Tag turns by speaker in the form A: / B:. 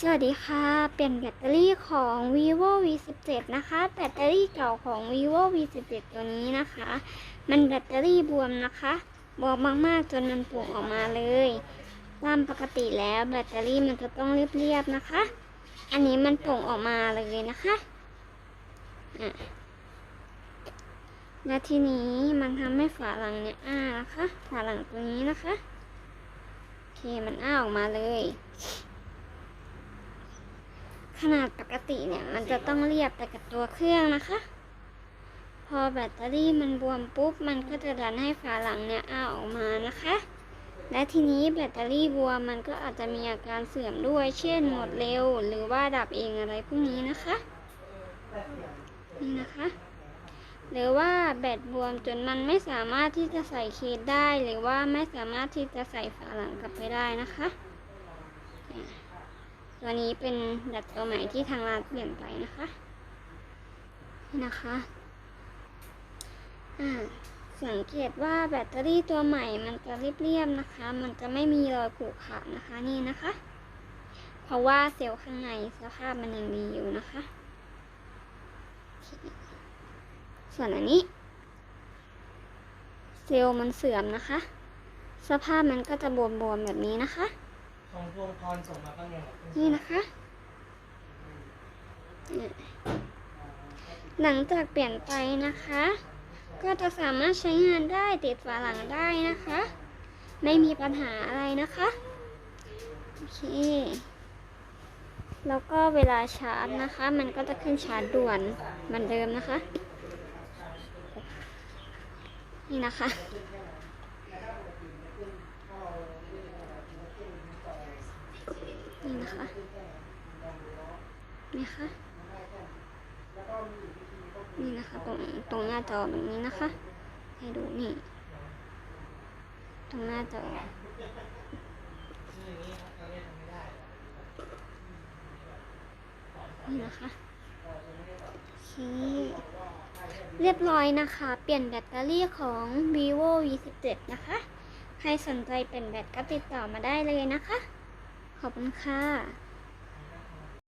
A: สวัสดีค่ะ เปลี่ยนแบตเตอรี่ของ vivo v 1 7นะคะ แบตเตอรี่เก่าของ vivo v 1 7ตัวนี้นะคะ มันแบตเตอรี่บวมนะคะ บวมมากๆ จนมันปุ่งออกมาเลย ตามปกติแล้วแบตเตอรี่มันจะต้องเรียบๆนะคะ อันนี้มันปุ่งออกมาเลยนะคะะและทีนี้มันทำให้ฝาหลังเนี่ยอ้านะคะ ฝาหลังตัวนี้นะคะ โอเค มันอ้าออกมาเลย ขนาดปกติเนี่ยมันจะต้องเรียบไปกับตัวเครื่องนะคะ พอแบตเตอรี่มันบวมปุ๊บ มันก็จะดันให้ฝาหลังเนี่ยอ้าออกมานะคะ และทีนี้แบตเตอรี่บวมมันก็อาจจะมีอาการเสื่อมด้วย เช่นหมดเร็ว หรือว่าดับเองอะไรพวกนี้นะคะ นี่นะคะ หรือว่าแบตบวมจนมันไม่สามารถที่จะใส่เคสได้ หรือว่าไม่สามารถที่จะใส่ฝาหลังกลับไปได้นะคะ ตัวนี้เป็นดัดตัวใหม่ที่ทางร้านเปลี่ยนไปนะคะนี่นะคะอ่าสังเกตว่าแบตเตอรี่ตัวใหม่มันจะเรียบๆนะคะ มันจะไม่มีรอยผุขาดนะคะนี่นะคะ เพราะว่าเซลล์ข้างในสภาพมันยังดีอยู่นะคะ ส่วนอันนี้ เซลล์มันเสื่อมนะคะ สภาพมันก็จะบวมๆแบบนี้นะคะ
B: ของพวงพรส่งมาบ้างยัง
A: นี่นะคะเนี่ยหลังจากเปลี่ยนไปนะคะ ก็จะสามารถใช้งานได้ติดฝาหลังได้นะคะ ไม่มีปัญหาอะไรนะคะโอเคแล้วก็เวลาชาร์จนะคะ มันก็จะขึ้นชาร์จด่วนเหมือนเดิมนะคะ นี่นะคะ นี่นะคะนี่ค่ะนี่นะคะ ตรงตรงหน้าจอตรงนี้นะคะ ให้ดูนี่ ตรงหน้าจอนี่นะคะโอเคเรียบร้อยนะคะ เปลี่ยนแบตเตอรี่ของ vivo v 1 7นะคะ ใครสนใจเปลี่ยนแบตก็ติดต่อมาได้เลยนะคะ ขอบคุณค่ะ